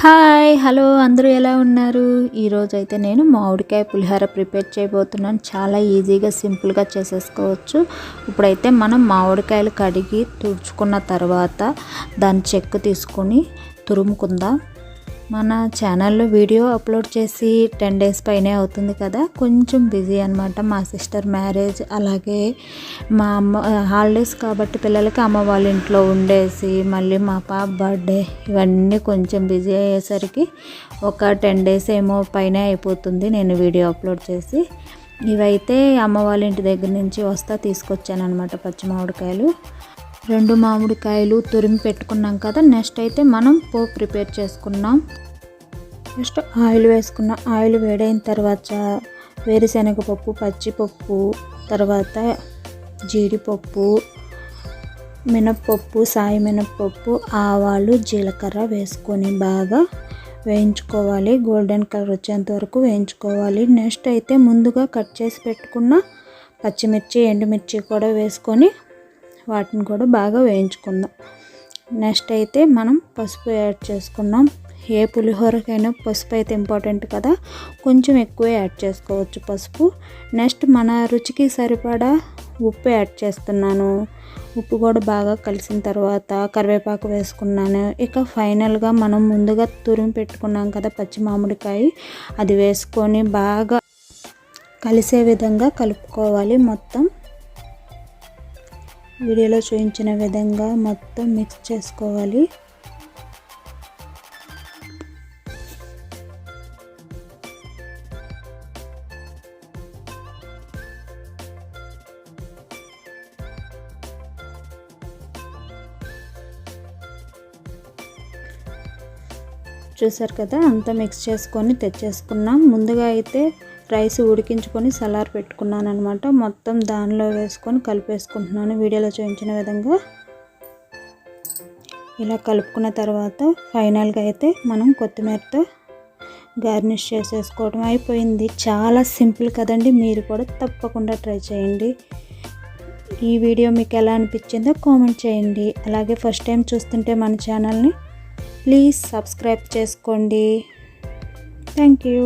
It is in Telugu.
హాయ్ హలో అందరూ ఎలా ఉన్నారు? ఈరోజు అయితే నేను మామిడికాయ పులిహోర ప్రిపేర్ చేయబోతున్నాను. చాలా ఈజీగా సింపుల్గా చేసేసుకోవచ్చు. ఇప్పుడైతే మనం మామిడికాయలు కడిగి తుడుచుకున్న తర్వాత దాని చెక్కు తీసుకొని తురుముకుందాం. మన ఛానల్లో వీడియో అప్లోడ్ చేసి టెన్ డేస్ పైనే అవుతుంది కదా. కొంచెం బిజీ అనమాట మా సిస్టర్ మ్యారేజ్ అలాగే మా అమ్మ హాలిడేస్ కాబట్టి పిల్లలకి అమ్మ వాళ్ళ ఇంట్లో ఉండేసి మళ్ళీ మా పాప బర్త్డే ఇవన్నీ కొంచెం బిజీ అయ్యేసరికి ఒక టెన్ డేస్ ఏమో పైన అయిపోతుంది నేను వీడియో అప్లోడ్ చేసి. ఇవైతే అమ్మ వాళ్ళ ఇంటి దగ్గర నుంచి వస్తా తీసుకొచ్చాను అనమాట పచ్చి మామిడికాయలు. రెండు మామిడికాయలు తురిమి పెట్టుకున్నాం కదా నెక్స్ట్ అయితే మనం పో ప్రిపేర్ చేసుకున్నాం. నెక్స్ట్ ఆయిల్ వేసుకున్నాం ఆయిల్ వేడైన తర్వాత వేరుశనగపప్పు పచ్చిపప్పు తర్వాత జీడిపప్పు మినప్పప్పు సాయి మినప్పప్పు ఆవాలు జీలకర్ర వేసుకొని బాగా వేయించుకోవాలి. గోల్డెన్ కలర్ వచ్చేంత వరకు వేయించుకోవాలి. నెక్స్ట్ అయితే ముందుగా కట్ చేసి పెట్టుకున్న పచ్చిమిర్చి ఎండుమిర్చి కూడా వేసుకొని వాటిని కూడా బాగా వేయించుకుందాం. నెక్స్ట్ అయితే మనం పసుపు యాడ్ చేసుకున్నాం. ఏ పులిహోరకైనా పసుపు అయితే ఇంపార్టెంట్ కదా? కొంచెం ఎక్కువ యాడ్ చేసుకోవచ్చు పసుపు. నెక్స్ట్ మన రుచికి సరిపడా ఉప్పు యాడ్ చేస్తున్నాను. ఉప్పు కూడా బాగా కలిసిన తర్వాత కరివేపాకు వేసుకున్నాను. ఇక ఫైనల్గా మనం ముందుగా తురిమి పెట్టుకున్నాం కదా పచ్చి మామిడికాయ. అది వేసుకొని బాగా కలిసే విధంగా కలుపుకోవాలి మొత్తం. వీడియోలో చూపించిన విధంగా మొత్తం మిక్స్ చేసుకోవాలి. చూసారు కదా అంతా మిక్స్ చేసుకొని తెచ్చేసుకున్నాం. ముందుగా అయితే రైస్ ఉడికించుకొని సలార్ పెట్టుకున్నాను అనమాట మొత్తం దానిలో వేసుకొని కలిపేసుకుంటున్నాను. వీడియోలో చూపించిన విధంగా ఇలా కలుపుకున్న తర్వాత ఫైనల్గా అయితే మనం కొత్తిమీరతో గార్నిష్ చేసేసుకోవడం అయిపోయింది. చాలా సింపుల్ కదండి. మీరు కూడా తప్పకుండా ట్రై చేయండి. ఈ వీడియో మీకు ఎలా అనిపించిందో కామెంట్ చేయండి. అలాగే ఫస్ట్ టైం చూస్తుంటే మన ఛానల్ని ప్లీజ్ సబ్స్క్రైబ్ చేసుకోండి. Thank you.